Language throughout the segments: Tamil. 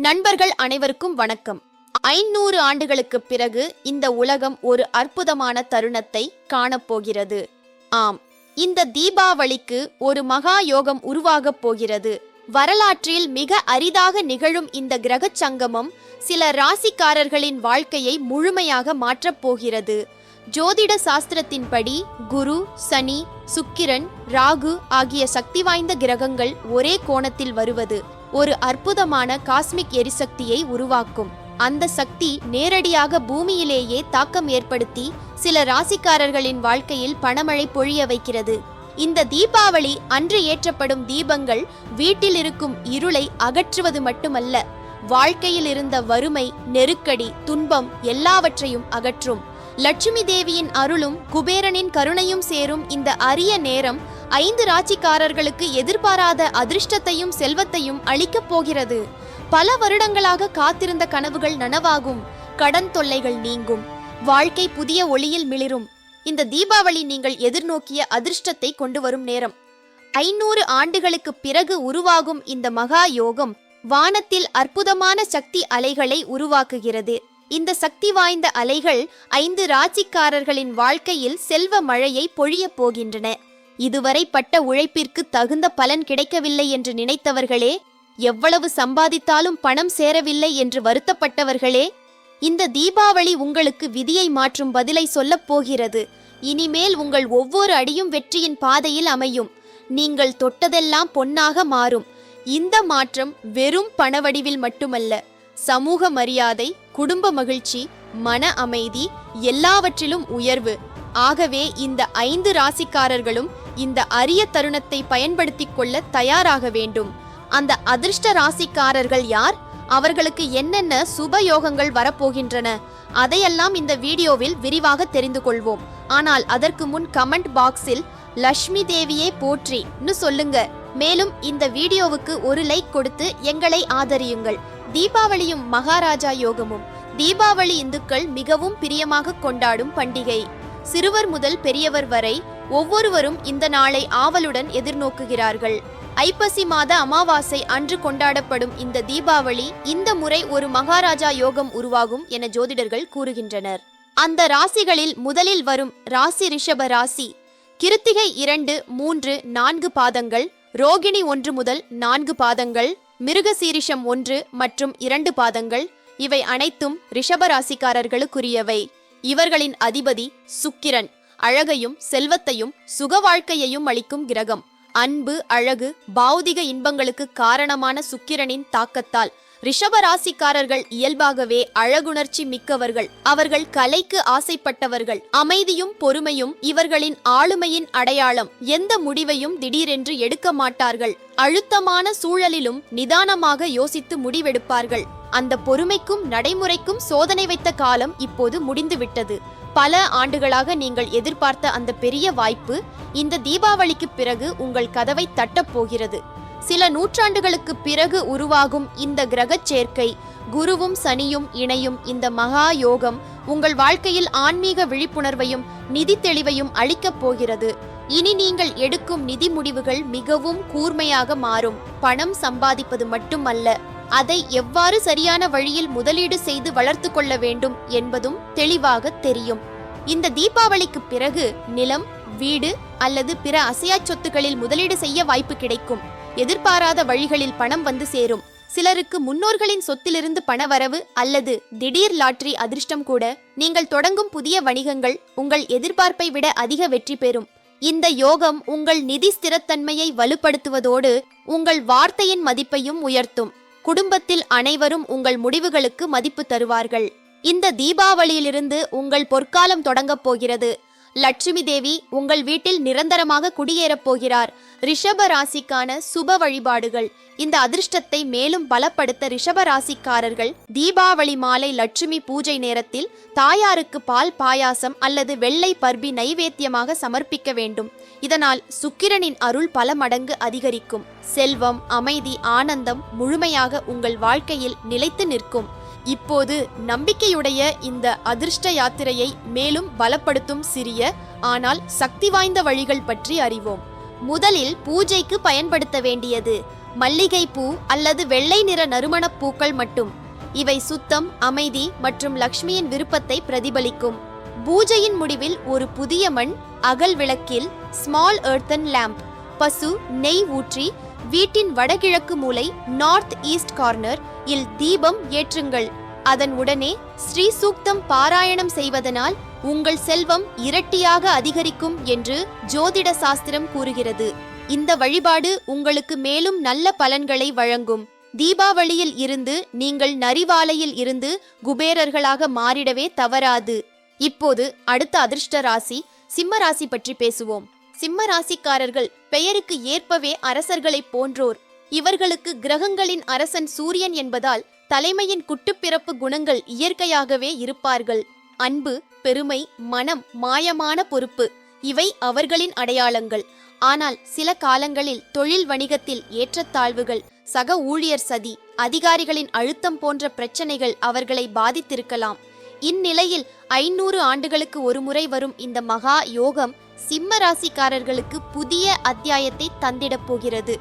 நண்பர்கள் அனைவருக்கும் வணக்கம். ஐநூறு ஆண்டுகளுக்குப் பிறகு இந்த உலகம் ஒரு அற்புதமான தருணத்தை காணப்போகிறது. ஆம் இந்த தீபாவளிக்கு ஒரு மகா யோகம் உருவாகப் போகிறது. வரலாற்றில் மிக அரிதாக நிகழும் இந்த கிரகச் சங்கமம் சில ராசிக்காரர்களின் வாழ்க்கையை முழுமையாக மாற்றப் போகிறது. ஜோதிட சாஸ்திரத்தின்படி குரு சனி சுக்கிரன் ராகு ஆகிய சக்தி வாய்ந்த கிரகங்கள் ஒரே கோணத்தில் வருவது. ஒரு அற்புதமான காஸ்மிக் எரிசக்தியை உருவாக்கும். அந்த சக்தி நேரடியாக பூமியிலேயே தாக்கம் ஏற்படுத்தி சில ராசிக்காரர்களின் வாழ்க்கையில் பணமழை பொழிய வைக்கிறது. இந்த தீபாவளி அன்று ஏற்றப்படும் தீபங்கள் வீட்டில் இருக்கும் இருளை அகற்றுவது மட்டுமல்ல வாழ்க்கையில் இருந்த வறுமை நெருக்கடி துன்பம் எல்லாவற்றையும் அகற்றும். லட்சுமி தேவியின் அருளும் குபேரனின் கருணையும் சேரும் இந்த அரிய நேரம் ஐந்து ராட்சிக்காரர்களுக்கு எதிர்பாராத அதிர்ஷ்டத்தையும் செல்வத்தையும் அளிக்கப் போகிறது. பல வருடங்களாக காத்திருந்த கனவுகள் நனவாகும். கடன் தொல்லைகள் நீங்கும். வாழ்க்கை புதிய ஒளியில் மிளிரும். இந்த தீபாவளி நீங்கள் எதிர்நோக்கிய அதிர்ஷ்டத்தை கொண்டு வரும் நேரம். ஐநூறு ஆண்டுகளுக்கு பிறகு உருவாகும் இந்த மகா யோகம் வானத்தில் அற்புதமான சக்தி அலைகளை உருவாக்குகிறது. இந்த சக்தி வாய்ந்த அலைகள் ஐந்து ராட்சிக்காரர்களின் வாழ்க்கையில் செல்வ மழையை பொழியப் போகின்றன. இதுவரை பட்ட உழைப்பிற்கு தகுந்த பலன் கிடைக்கவில்லை என்று நினைத்தவர்களே எவ்வளவு சம்பாதித்தாலும் பணம் சேரவில்லை என்று வருத்தப்பட்டவர்களே இந்த தீபாவளி உங்களுக்கு விதியை மாற்றும் பதிலை சொல்லப் போகிறது. இனிமேல் உங்கள் ஒவ்வொரு அடியும் வெற்றியின் பாதையில் அமையும். நீங்கள் தொட்டதெல்லாம் பொன்னாக மாறும். இந்த மாற்றம் வெறும் பணவடிவில் மட்டுமல்ல சமூக மரியாதை குடும்ப மகிழ்ச்சி மன அமைதி எல்லாவற்றிலும் உயர்வு. ஆகவே இந்த ஐந்து ராசிக்காரர்களும் இந்த அரிய தருணத்தை பயன்படுத்திக் கொள்ள தயாராக வேண்டும். அந்த அதிர்ஷ்ட ராசிக்காரர்கள் யார்? அவர்களுக்கு என்னென்ன சுப யோகங்கள் வரப்போகின்றன? அதையெல்லாம் இந்த வீடியோவில் விரிவாக தெரிந்து கொள்வோம். ஆனால் அதற்கு முன் கமெண்ட் பாக்ஸில் லக்ஷ்மி தேவியே போற்றின்னு சொல்லுங்க. மேலும் இந்த வீடியோவுக்கு ஒரு லைக் கொடுத்து எங்களை ஆதரியுங்கள். தீபாவளியும் மகாராஜா யோகமும். தீபாவளி இந்துக்கள் மிகவும் பிரியமாக கொண்டாடும் பண்டிகை. சிறுவர் முதல் பெரியவர் வரை ஒவ்வொருவரும் இந்த நாளை ஆவலுடன் எதிர்நோக்குகிறார்கள். ஐப்பசி மாத அமாவாசை அன்று கொண்டாடப்படும் இந்த தீபாவளி இந்த முறை ஒரு மகாராஜா யோகம் உருவாகும் என ஜோதிடர்கள் கூறுகின்றனர். அந்த ராசிகளில் முதலில் வரும் ராசி ரிஷப ராசி கிருத்திகை இரண்டு மூன்று நான்கு பாதங்கள் ரோகிணி ஒன்று முதல் நான்கு பாதங்கள் மிருகசீரிஷம் ஒன்று மற்றும் இரண்டு பாதங்கள் இவை அனைத்தும் ரிஷபராசிக்காரர்களுக்குரியவை இவர்களின் அதிபதி சுக்கிரன். அழகையும் செல்வத்தையும் சுக வாழ்க்கையையும் அளிக்கும் கிரகம். அன்பு அழகு பௌதிக இன்பங்களுக்கு காரணமான சுக்கிரனின் தாக்கத்தால் ரிஷப ராசிக்காரர்கள் இயல்பாகவே அழகுணர்ச்சி மிக்கவர்கள். அவர்கள் கலைக்கு ஆசைப்பட்டவர்கள். அமைதியும் பொறுமையும் இவர்களின் ஆளுமையின் அடையாளம். எந்த முடிவையும் திடீரென்று எடுக்க மாட்டார்கள். அழுத்தமான சூழலிலும் நிதானமாக யோசித்து முடிவெடுப்பார்கள். அந்த பொறுமைக்கும் நடைமுறைக்கும் சோதனை வைத்த காலம் இப்போது முடிந்துவிட்டது. பல ஆண்டுகளாக நீங்கள் எதிர்பார்த்த அந்த பெரிய வாய்ப்பு இந்த தீபாவளிக்கு பிறகு உங்கள் கதவை தட்டப் போகிறது. சில நூற்றாண்டுகளுக்கு பிறகு உருவாகும் இந்த கிரகச் சேர்க்கை குருவும் சனியும் இணையும் இந்த மகா யோகம் உங்கள் வாழ்க்கையில் ஆன்மீக விழிப்புணர்வையும் நிதி தெளிவையும் அளிக்கப் போகிறது. இனி நீங்கள் எடுக்கும் நிதி முடிவுகள் மிகவும் கூர்மையாக மாறும். பணம் சம்பாதிப்பது மட்டுமல்ல. அதை எவ்வாறு சரியான வழியில் முதலீடு செய்து வளர்த்து கொள்ள வேண்டும் என்பதும் தெளிவாக தெரியும். இந்த தீபாவளிக்கு பிறகு நிலம் வீடு அல்லது பிற அசையா சொத்துக்களில் முதலீடு செய்ய வாய்ப்பு கிடைக்கும். எதிர்பாராத வழிகளில் பணம் வந்து சேரும். சிலருக்கு முன்னோர்களின் சொத்திலிருந்து பணவரவு அல்லது திடீர் லாட்டரி அதிர்ஷ்டம் கூட நீங்கள் தொடங்கும் புதிய வணிகங்கள் உங்கள் எதிர்பார்ப்பை விட அதிக வெற்றி பெறும். இந்த யோகம் உங்கள் நிதி ஸ்திரத்தன்மையை வலுப்படுத்துவதோடு உங்கள் வார்த்தையின் மதிப்பையும் உயர்த்தும். குடும்பத்தில் அனைவரும் உங்கள் முடிவுகளுக்கு மதிப்பு தருவார்கள். இந்த தீபாவளியிலிருந்து உங்கள் பொற்காலம் தொடங்கப் போகிறது. லட்சுமி தேவி உங்கள் வீட்டில் நிரந்தரமாக குடியேறப் போகிறார். ரிஷப ராசிக்கான சுப வழிபாடுகள். இந்த அதிர்ஷ்டத்தை மேலும் பலப்படுத்த ரிஷப ராசிக்காரர்கள் தீபாவளி மாலை லட்சுமி பூஜை நேரத்தில் தாயாருக்கு பால் பாயாசம் அல்லது வெள்ளை பர்பி நைவேத்தியமாக சமர்ப்பிக்க வேண்டும். இதனால் சுக்கிரனின் அருள் பல மடங்கு அதிகரிக்கும். செல்வம் அமைதி ஆனந்தம் முழுமையாக உங்கள் வாழ்க்கையில் நிலைத்து நிற்கும். இப்போது நம்பிக்கையுடைய இந்த அதிர்ஷ்ட யாத்திரையை மேலும் பலப்படுத்தும் சிறிய ஆனால் சக்தி வாய்ந்த வழிகள் பற்றி அறிவோம். முதலில் பூஜைக்கு பயன்படுத்த வேண்டியது. மல்லிகைப்பூ அல்லது வெள்ளை நிற நறுமணப் பூக்கள் மட்டும். இவை சுத்தம் அமைதி மற்றும் லக்ஷ்மியின் விருப்பத்தை பிரதிபலிக்கும். பூஜையின் முடிவில் ஒரு புதிய மண் அகல் விளக்கில் ஸ்மால் earthen லேம்ப் பசு நெய் ஊற்றி வீட்டின் வடகிழக்கு மூலை நார்த் ஈஸ்ட் கார்னர் இல் தீபம் ஏற்றுங்கள். அதன் உடனே ஸ்ரீ சூக்தம் பாராயணம் செய்வதனால் உங்கள் செல்வம் இரட்டியாக அதிகரிக்கும் என்று ஜோதிட சாஸ்திரம் கூறுகிறது. இந்த வழிபாடு உங்களுக்கு மேலும் நல்ல பலன்களை வழங்கும். தீபாவளியில் இருந்து நீங்கள் நரிவாலையில் இருந்து குபேரர்களாக மாறிடவே தவறாது. இப்போது அடுத்த அதிர்ஷ்ட ராசி சிம்ம ராசி பற்றி பேசுவோம். சிம்ம ராசிக்காரர்கள் பெயருக்கு ஏற்பவே அரசர்களைப் போன்றோர். இவர்களுக்கு கிரகங்களின் அரசன் சூரியன் என்பதால் தலைமையின் குட்டுப்பிறப்பு குணங்கள் இயற்கையாகவே இருப்பார்கள். அன்பு பெருமை மனம் மாயமான பொறுப்பு இவை அவர்களின் அடையாளங்கள். ஆனால் சில காலங்களில் தொழில் வணிகத்தில் ஏற்றத்தாழ்வுகள் சக ஊழியர் சதி அதிகாரிகளின் அழுத்தம் போன்ற பிரச்சனைகள் அவர்களை பாதித்திருக்கலாம். இந்நிலையில் ஐநூறு ஆண்டுகளுக்கு ஒருமுறை வரும் இந்த மகா யோகம் சிம்ம ராசிக்காரர்களுக்கு புதிய அத்தியாயத்தை தந்திடப் போகிறது.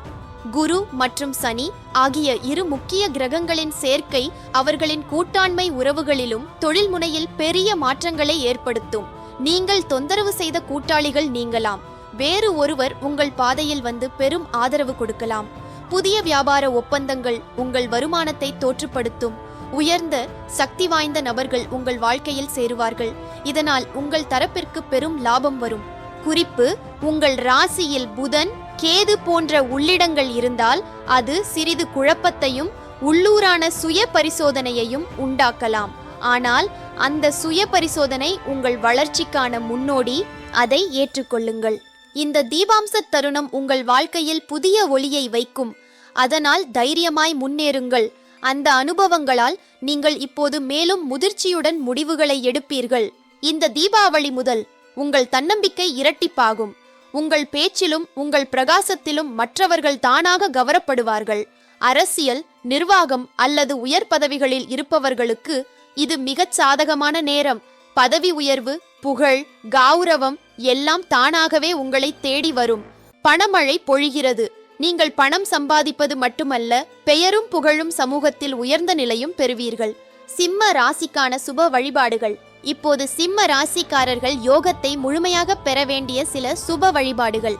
குரு மற்றும் சனி ஆகிய இரு முக்கிய கிரகங்களின் சேர்க்கை அவர்களின் கூட்டாண்மை உறவுகளிலும் தொழில் முனையில் பெரிய மாற்றங்களை ஏற்படுத்தும். நீங்கள் தொந்தரவு செய்த கூட்டாளிகள் நீங்கலாம். வேறு ஒருவர் உங்கள் பாதையில் வந்து பெரும் ஆதரவு கொடுக்கலாம். புதிய வியாபார ஒப்பந்தங்கள் உங்கள் வருமானத்தை தோற்றுப்படுத்தும். உயர்ந்த சக்தி வாய்ந்த நபர்கள் உங்கள் வாழ்க்கையில் சேருவார்கள். இதனால் உங்கள் தரப்பிற்கு பெரும் லாபம் வரும். குறிப்பு உங்கள் ராசியில் புதன் கேது போன்ற உள்ளிடங்கள் இருந்தால் அது சிறிது குழப்பத்தையும் உள்ளூரான சுய பரிசோதனையையும் உண்டாக்கலாம். ஆனால் அந்த சுய பரிசோதனை உங்கள் வளர்ச்சிக்கான முன்னோடி அதை ஏற்றுக்கொள்ளுங்கள். இந்த தீபாம்ச தருணம் உங்கள் வாழ்க்கையில் புதிய ஒளியை வைக்கும். அதனால் தைரியமாய் முன்னேறுங்கள். அந்த அனுபவங்களால் நீங்கள் இப்போது மேலும் முதிர்ச்சியுடன் முடிவுகளை எடுப்பீர்கள். இந்த தீபாவளி முதல் உங்கள் தன்னம்பிக்கை இரட்டிப்பாகும். உங்கள் பேச்சிலும் உங்கள் பிரகாசத்திலும் மற்றவர்கள் தானாக கவரப்படுவார்கள். அரசியல் நிர்வாகம் அல்லது உயர் பதவிகளில் இருப்பவர்களுக்கு இது மிகச் சாதகமான நேரம். பதவி உயர்வு புகழ் கௌரவம் எல்லாம் தானாகவே உங்களை தேடி வரும். பணமழை பொழிகிறது. நீங்கள் பணம் சம்பாதிப்பது மட்டுமல்ல பெயரும் புகழும் சமூகத்தில் உயர்ந்த நிலையும் பெறுவீர்கள். சிம்ம ராசிக்கான சுப வழிபாடுகள். இப்போது சிம்ம ராசிக்காரர்கள் யோகத்தை முழுமையாக பெற வேண்டிய சில சுப வழிபாடுகள்.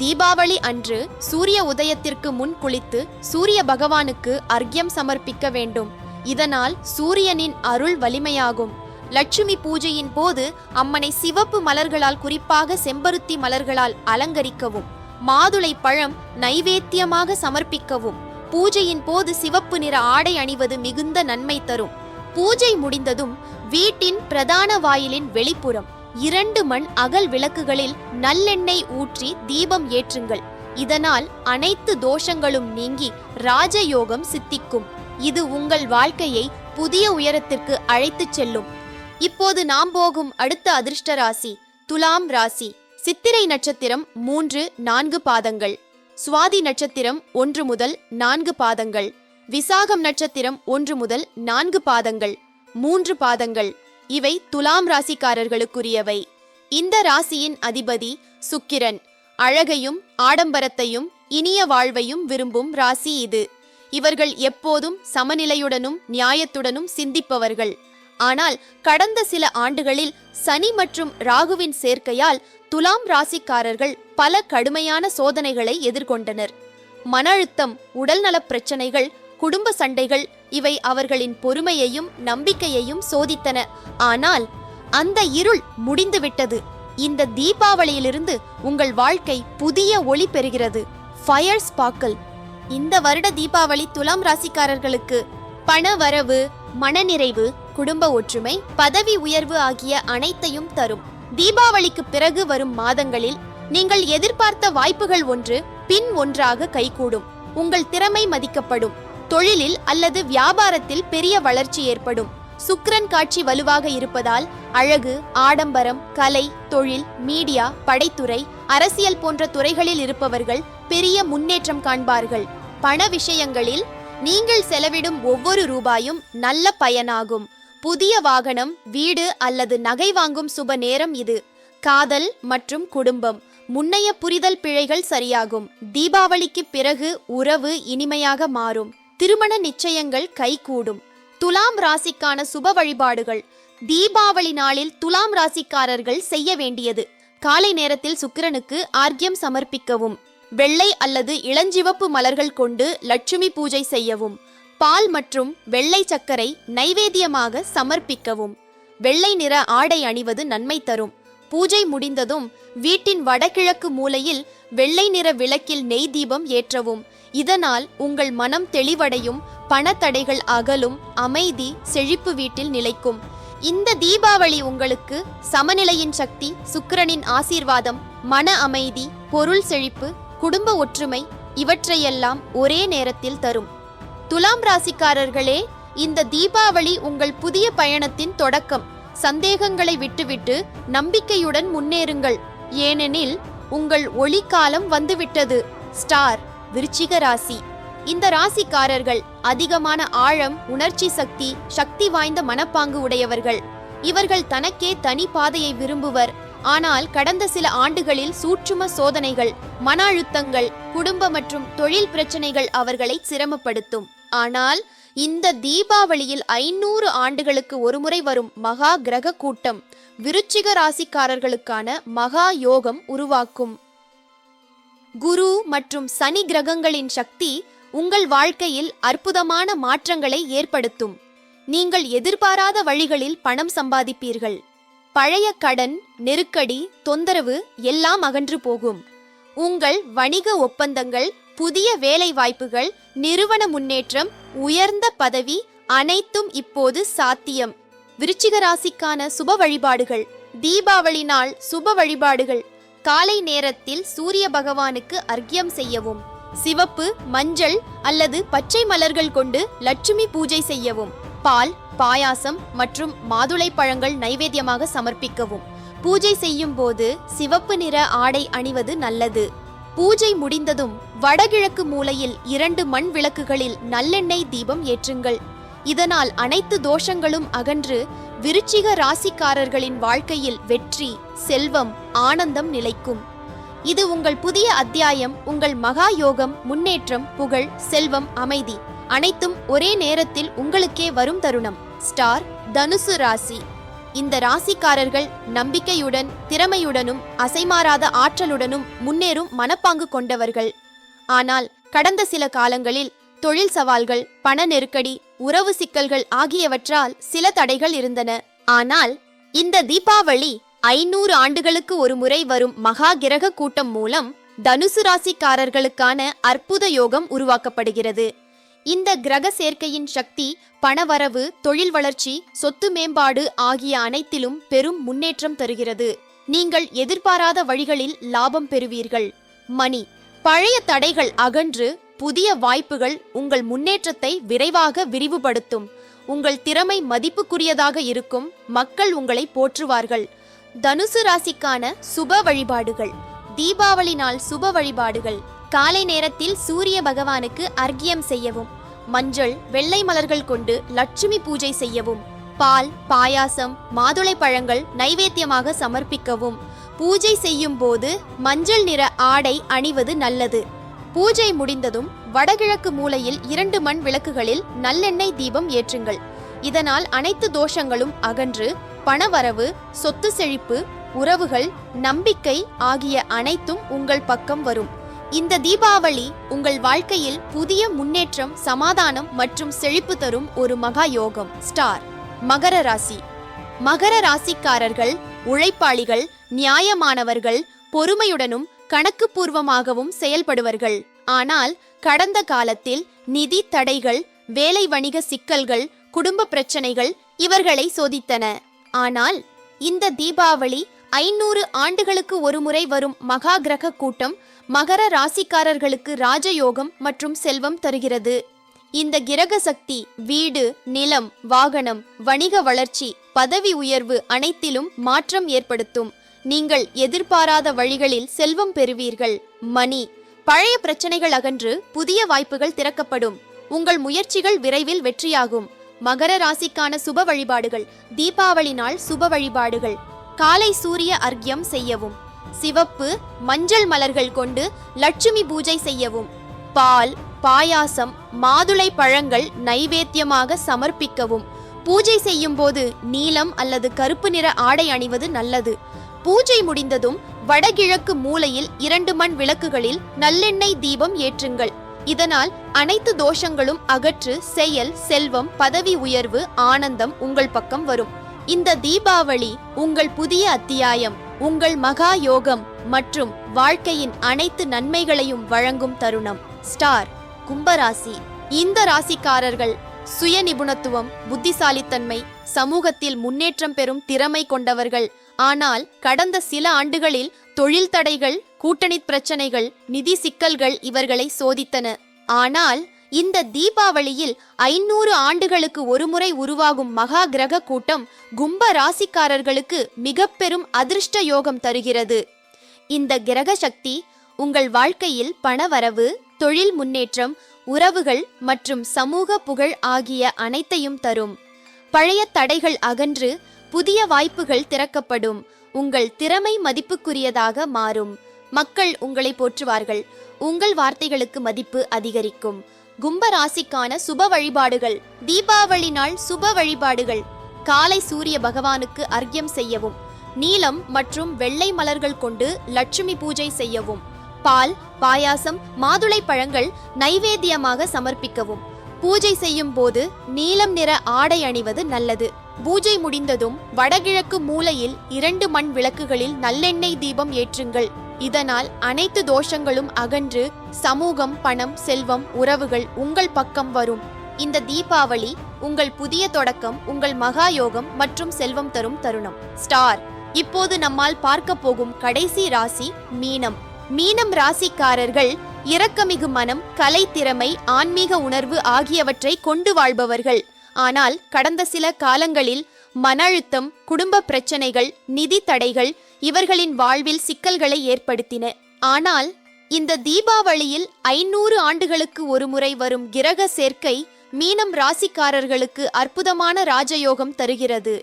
தீபாவளி அன்று சூரிய உதயத்திற்கு முன் குளித்து சூரிய பகவானுக்கு அர்க்யம் சமர்ப்பிக்க வேண்டும். இதனால் சூரியனின் அருள் வலிமையாகும். லட்சுமி பூஜையின் போது அம்மனை சிவப்பு மலர்களால் குறிப்பாக செம்பருத்தி மலர்களால் அலங்கரிக்கவும். மாதுளை பழம் நைவேத்தியமாக சமர்ப்பிக்கவும். பூஜையின் போது சிவப்பு நிற ஆடை அணிவது மிகுந்த நன்மை தரும். பூஜை முடிந்ததும் வீட்டின் பிரதான வாயிலின் வெளிப்புறம் இரண்டு மண் அகல் விளக்குகளில் நல்லெண்ணெய் ஊற்றி தீபம் ஏற்றுங்கள். இதனால் அனைத்து தோஷங்களும் நீங்கி ராஜயோகம் சித்திக்கும். இது உங்கள் வாழ்க்கையை புதிய உயரத்திற்கு அழைத்துச் செல்லும். இப்போது நாம் போகும் அடுத்த அதிர்ஷ்ட ராசி துலாம் ராசி. சித்திரை நட்சத்திரம் மூன்று நான்கு பாதங்கள். சுவாதி நட்சத்திரம் ஒன்று முதல் நான்கு பாதங்கள். விசாகம் நட்சத்திரம் ஒன்று முதல் நான்கு பாதங்கள். மூன்று பாதங்கள். இவை துலாம் ராசிக்காரர்களுக்குரியவை. இந்த ராசியின் அதிபதி சுக்கிரன். அழகையும் ஆடம்பரத்தையும் இனிய வாழ்வையும் விரும்பும் ராசி இது. இவர்கள் எப்போதும் சமநிலையுடனும் நியாயத்துடனும் சிந்திப்பவர்கள். ஆனால் கடந்த சில ஆண்டுகளில் சனி மற்றும் ராகுவின் சேர்க்கையால் துலாம் ராசிக்காரர்கள் பல கடுமையான சோதனைகளை எதிர்கொண்டனர். மன அழுத்தம் உடல்நலப் பிரச்சனைகள் குடும்ப சண்டைகள் இவை அவர்களின் பொறுமையையும் நம்பிக்கையையும் சோதித்தன. ஆனால் அந்த இருள் முடிந்துவிட்டது. இந்த தீபாவளியிலிருந்து உங்கள் வாழ்க்கை புதிய ஒளி பெறுகிறது. ஃபயர் ஸ்பாக்கல் இந்த வருட தீபாவளி துலாம் ராசிக்காரர்களுக்கு பண வரவு மனநிறைவு குடும்ப ஒற்றுமை பதவி உயர்வு ஆகிய அனைத்தையும் தரும். தீபாவளிக்கு பிறகு வரும் மாதங்களில் நீங்கள் எதிர்பார்த்த வாய்ப்புகள் ஒன்று பின் ஒன்றாக கைகூடும். உங்கள் திறமை மதிக்கப்படும். தொழிலில் அல்லது வியாபாரத்தில் பெரிய வளர்ச்சி ஏற்படும். சுக்ரன் காட்சி வலுவாக இருப்பதால் அழகு ஆடம்பரம் கலை தொழில் மீடியா படைத்துறை அரசியல் போன்ற துறைகளில் இருப்பவர்கள் பெரிய முன்னேற்றம் காண்பார்கள். பண விஷயங்களில் நீங்கள் செலவிடும் ஒவ்வொரு ரூபாயும் நல்ல பயனாகும். புதிய வாகனம் வீடு அல்லது நகை வாங்கும் சுப நேரம் இது. காதல் மற்றும் குடும்பம். முன்னைய புரிதல் பிழைகள் சரியாகும். தீபாவளிக்கு பிறகு உறவு இனிமையாக மாறும். திருமண நிச்சயங்கள் கைகூடும். துலாம் ராசிக்கான சுப வழிபாடுகள். தீபாவளி நாளில் துலாம் ராசிக்காரர்கள் செய்ய வேண்டியது. காலை நேரத்தில் சுக்கிரனுக்கு ஆர்க்கியம் சமர்ப்பிக்கவும். வெள்ளை அல்லது இளஞ்சிவப்பு மலர்கள் கொண்டு லட்சுமி பூஜை செய்யவும். பால் மற்றும் வெள்ளை சர்க்கரை நைவேத்தியமாக சமர்ப்பிக்கவும். வெள்ளை நிற ஆடை அணிவது நன்மை தரும். பூஜை முடிந்ததும் வீட்டின் வடகிழக்கு மூலையில் வெள்ளை நிற விளக்கில் நெய் தீபம் ஏற்றவும். இதனால் உங்கள் மனம் தெளிவடையும் பணத்தடைகள் அகலும் அமைதி செழிப்பு வீட்டில் நிலைக்கும். இந்த தீபாவளி உங்களுக்கு சமநிலையின் சக்தி சுக்கிரனின் ஆசீர்வாதம் மன அமைதி பொருள் செழிப்பு குடும்ப ஒற்றுமை இவற்றையெல்லாம் ஒரே நேரத்தில் தரும். துலாம் ராசிக்காரர்களே இந்த தீபாவளி உங்கள் புதிய பயணத்தின் தொடக்கம். சந்தேகங்களை விட்டுவிட்டு நம்பிக்கையுடன் முன்னேறுங்கள். ஏனெனில் உங்கள் ஒளிக்காலம் வந்துவிட்டது. ஸ்டார் விருச்சிக ராசி. இந்த ராசிக்காரர்கள் அதிகமான ஆழம் உணர்ச்சி சக்தி சக்தி வாய்ந்த மனப்பாங்கு உடையவர்கள். இவர்கள் தனக்கே தனி பாதையை விரும்புவர். ஆனால் கடந்த சில ஆண்டுகளில் சூற்றும சோதனைகள் மன அழுத்தங்கள் குடும்ப மற்றும் தொழில் பிரச்சனைகள் அவர்களை சிரமப்படுத்தும். ஆனால் இந்த தீபாவளியில் ஐநூறு ஆண்டுகளுக்கு ஒருமுறை வரும் மகா கிரக கூட்டம் விருச்சிக ராசிக்காரர்களுக்கான மகா யோகம் உருவாக்கும். குரு மற்றும் சனி கிரகங்களின் சக்தி உங்கள் வாழ்க்கையில் அற்புதமான மாற்றங்களை ஏற்படுத்தும். நீங்கள் எதிர்பாராத வழிகளில் பணம் சம்பாதிப்பீர்கள். பழைய கடன் நெருக்கடி தொந்தரவு எல்லாம் அகன்று போகும். உங்கள் வணிக ஒப்பந்தங்கள் புதிய வேலை வாய்ப்புகள் நிறுவன முன்னேற்றம் உயர்ந்த பதவி அனைத்தும் இப்போது சாத்தியம். விருச்சிக ராசிக்கான சுப வழிபாடுகள். தீபாவளி நாள் சுப வழிபாடுகள். காலை நேரத்தில் சூரிய பகவானுக்கு அர்க்கியம் செய்யவும். சிவப்பு மஞ்சள் அல்லது பச்சை மலர்கள் கொண்டு லட்சுமி பூஜை செய்யவும். பால் பாயாசம் மற்றும் மாதுளை பழங்கள் நைவேத்தியமாக சமர்ப்பிக்கவும். பூஜை செய்யும் போது சிவப்பு நிற ஆடை அணிவது நல்லது. பூஜை முடிந்ததும் வடகிழக்கு மூலையில் இரண்டு மண் விளக்குகளில் நல்லெண்ணெய் தீபம் ஏற்றுங்கள். இதனால் அனைத்து தோஷங்களும் அகன்று விருச்சிக ராசிக்காரர்களின் வாழ்க்கையில் வெற்றி செல்வம் ஆனந்தம் நிலைக்கும். இது உங்கள் புதிய அத்தியாயம் உங்கள் மகா யோகம் முன்னேற்றம் புகழ் செல்வம் அமைதி. அனைத்தும் ஒரே நேரத்தில் உங்களுக்கே வரும் தருணம். ஸ்டார் தனுசு ராசி. இந்த ராசிக்காரர்கள் நம்பிக்கையுடன் திறமையுடனும் அசைமாறாத ஆற்றலுடனும் முன்னேறும் மனப்பாங்கு கொண்டவர்கள். ஆனால் கடந்த சில காலங்களில் தொழில் சவால்கள் பண நெருக்கடி உறவு சிக்கல்கள் ஆகியவற்றால் சில தடைகள் இருந்தன. ஆனால் இந்த தீபாவளி ஐநூறு ஆண்டுகளுக்கு ஒரு முறை வரும் மகா கிரக கூட்டம் மூலம் தனுசு ராசிக்காரர்களுக்கான அற்புத யோகம் உருவாக்கப்படுகிறது. இந்த கிரக சேர்க்கையின் சக்தி பணவரவு தொழில் வளர்ச்சி சொத்து மேம்பாடு ஆகிய அனைத்திலும் பெரும் முன்னேற்றம் தருகிறது. நீங்கள் எதிர்பாராத வழிகளில் லாபம் பெறுவீர்கள். மணி பழைய தடைகள் அகன்று புதிய வாய்ப்புகள் உங்கள் முன்னேற்றத்தை விரைவாக விரிவுபடுத்தும். உங்கள் திறமை மதிப்புக்குரியதாக இருக்கும் மக்கள் உங்களை போற்றுவார்கள். தனுசு ராசிக்கான சுப வழிபாடுகள். தீபாவளி நாள் சுப வழிபாடுகள். காலை நேரத்தில் சூரிய பகவானுக்கு அர்க்கியம் செய்யவும். மஞ்சள் வெள்ளை மலர்கள் கொண்டு லட்சுமி பூஜை செய்யவும் பால் பாயாசம் மாதுளை பழங்கள் நைவேத்தியமாக சமர்ப்பிக்கவும். பூஜை செய்யும் போது மஞ்சள் நிற ஆடை அணிவது நல்லது. பூஜை முடிந்ததும் வடகிழக்கு மூலையில் இரண்டு மண் விளக்குகளில் நல்லெண்ணெய் தீபம் ஏற்றுங்கள். இதனால் அனைத்து தோஷங்களும் அகன்று பணவரவு சொத்து செழிப்பு உறவுகள் நம்பிக்கை ஆகிய அனைத்தும் உங்கள் பக்கம் வரும். இந்த தீபாவளி உங்கள் வாழ்க்கையில் புதிய முன்னேற்றம் சமாதானம் மற்றும் செழிப்பு தரும் ஒரு மகா யோகம். ஸ்டார். மகர ராசி. மகர ராசிக்காரர்கள் உழைப்பாளிகள் நியாயமானவர்கள் பொறுமையுடனும் கணக்கு பூர்வமாகவும் செயல்படுவர்கள். ஆனால் கடந்த காலத்தில் நிதி தடைகள் வேலை வணிக சிக்கல்கள் குடும்ப பிரச்சனைகள் இவர்களை சோதித்தன. ஆனால் இந்த தீபாவளி ஐநூறு ஆண்டுகளுக்கு ஒருமுறை வரும் மகா கிரக கூட்டம் மகர ராசிக்காரர்களுக்கு ராஜயோகம் மற்றும் செல்வம் தருகிறது. இந்த கிரக சக்தி வீடு நிலம் வாகனம் வணிக வளர்ச்சி பதவி உயர்வு அனைத்திலும் மாற்றம் ஏற்படுத்தும். நீங்கள் எதிர்பாராத வழிகளில் செல்வம் பெறுவீர்கள். மணி பழைய பிரச்சனைகள் அகன்று புதிய வாய்ப்புகள் திறக்கப்படும். உங்கள் முயற்சிகள் விரைவில் வெற்றியாகும். மகர ராசிக்கான சுப வழிபாடுகள் தீபாவளி நாள் சுப வழிபாடுகள். காலை சூரிய அர்க்யம் செய்யவும். சிவப்பு மஞ்சள் மலர்கள் கொண்டு லட்சுமி பூஜை செய்யவும். பால் பாயாசம் மாதுளை பழங்கள் நைவேத்தியமாக சமர்ப்பிக்கவும். பூஜை செய்யும் போது நீலம் அல்லது கருப்பு நிற ஆடை அணிவது நல்லது. பூஜை முடிந்ததும் வடகிழக்கு மூலையில் இரண்டு மண் விளக்குகளில் நல்லெண்ணெய் தீபம் ஏற்றுங்கள். இதனால் அனைத்து தோஷங்களும் அகற்று செயல் செல்வம் பதவி உயர்வு ஆனந்தம் உங்கள் பக்கம் வரும். இந்த தீபாவளி உங்கள் புதிய அத்தியாயம். உங்கள் மகா யோகம் மற்றும் வாழ்க்கையின் அனைத்து நன்மைகளையும் வழங்கும் தருணம். ஸ்டார் கும்பராசி. இந்த ராசிக்காரர்கள் சுய நிபுணத்துவம் புத்திசாலித்தன்மை சமூகத்தில் முன்னேற்றம் பெறும் திறமை கொண்டவர்கள். ஆனால் கடந்த சில ஆண்டுகளில் தொழில் தடைகள் கூட்டணி பிரச்சனைகள் நிதி சிக்கல்கள் இவர்களை சோதித்தன. ஆனால் இந்த தீபாவளியில் ஐநூறு ஆண்டுகளுக்கு ஒருமுறை உருவாகும் மகா கிரக கூட்டம் கும்ப ராசிக்காரர்களுக்கு மிக பெரும் அதிர்ஷ்ட யோகம் தருகிறது. இந்த கிரக சக்தி உங்கள் வாழ்க்கையில் பணவரவு தொழில் முன்னேற்றம் உறவுகள் மற்றும் சமூக புகழ் ஆகிய அனைத்தையும் தரும். பழைய தடைகள் அகன்று புதிய வாய்ப்புகள் திறக்கப்படும். உங்கள் திறமை மதிப்புக்குரியதாக மாறும். மக்கள் உங்களை போற்றுவார்கள். உங்கள் வார்த்தைகளுக்கு மதிப்பு அதிகரிக்கும். கும்ப ராசிக்கான சுப வழிபாடுகள். தீபாவளி நாள் சுப வழிபாடுகள். காலை சூரிய பகவானுக்கு அர்க்கியம் செய்யவும். நீலம் மற்றும் வெள்ளை மலர்கள் கொண்டு லட்சுமி பூஜை செய்யவும். பால் பாயாசம் மாதுளை பழங்கள் நைவேத்தியமாக சமர்ப்பிக்கவும். பூஜை செய்யும் போது நீலம் நிற ஆடை அணிவது நல்லது. பூஜை முடிந்ததும் வடகிழக்கு மூலையில் இரண்டு மண் விளக்குகளில் நல்லெண்ணெய் தீபம் ஏற்றுங்கள். இதனால் அனைத்து தோஷங்களும் அகன்று சமூகம் பணம் செல்வம் உறவுகள் உங்கள் பக்கம் வரும். இந்த தீபாவளி உங்கள் புதிய தொடக்கம் உங்கள் மகா யோகம் மற்றும் செல்வம் தரும் தருணம். ஸ்டார். இப்போது நம்மால் பார்க்க போகும் கடைசி ராசி மீனம். மீனம் ராசிக்காரர்கள் இரக்கமிகு மனம் கலை திறமை ஆன்மீக உணர்வு ஆகியவற்றை கொண்டு வாழ்பவர்கள். ஆனால் கடந்த சில காலங்களில் மன அழுத்தம் குடும்ப பிரச்சனைகள் நிதி தடைகள் இவர்களின் வாழ்வில் சிக்கல்களை ஏற்படுத்தின. ஆனால் இந்த தீபாவளியில் ஐநூறு ஆண்டுகளுக்கு ஒருமுறை வரும் கிரக சேர்க்கை மீனம் ராசிக்காரர்களுக்கு அற்புதமான ராஜயோகம் தருகிறது.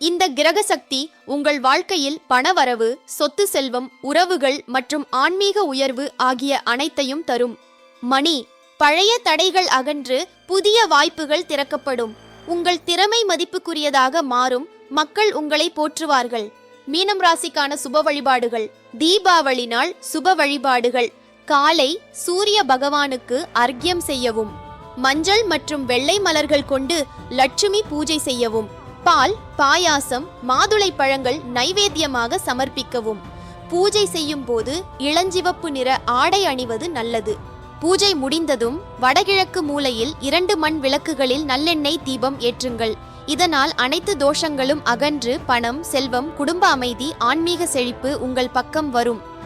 இந்த கிரக சக்தி உங்கள் வாழ்க்கையில் பணவரவு சொத்து செல்வம் உறவுகள் மற்றும் ஆன்மீக உயர்வு ஆகிய அனைத்தையும் தரும். மணி பழைய தடைகள் அகன்று புதிய வாய்ப்புகள் திறக்கப்படும். உங்கள் திறமை மதிப்புக்குரியதாக மாறும் மக்கள் உங்களை போற்றுவார்கள். மீனம் ராசிக்கான சுப வழிபாடுகள் தீபாவளி நாள் சுப வழிபாடுகள் காலை சூரிய பகவானுக்கு அர்க்கியம் செய்யவும் மஞ்சள் மற்றும் வெள்ளை மலர்கள் கொண்டு லட்சுமி பூஜை செய்யவும் பால் பாயாசம் மாதுளை பழங்கள் நைவேத்தியமாக சமர்ப்பிக்கவும். பூஜை செய்யும் போது இளஞ்சிவப்பு நிற ஆடை அணிவது நல்லது. பூஜை முடிந்ததும் வடகிழக்கு மூலையில் இரண்டு மண் விளக்குகளில் நல்லெண்ணெய் தீபம் ஏற்றுங்கள். இதனால் அனைத்து தோஷங்களும் அகன்று பணம் செல்வம் குடும்ப அமைதி ஆன்மீக செழிப்பு உங்கள் பக்கம் வரும்.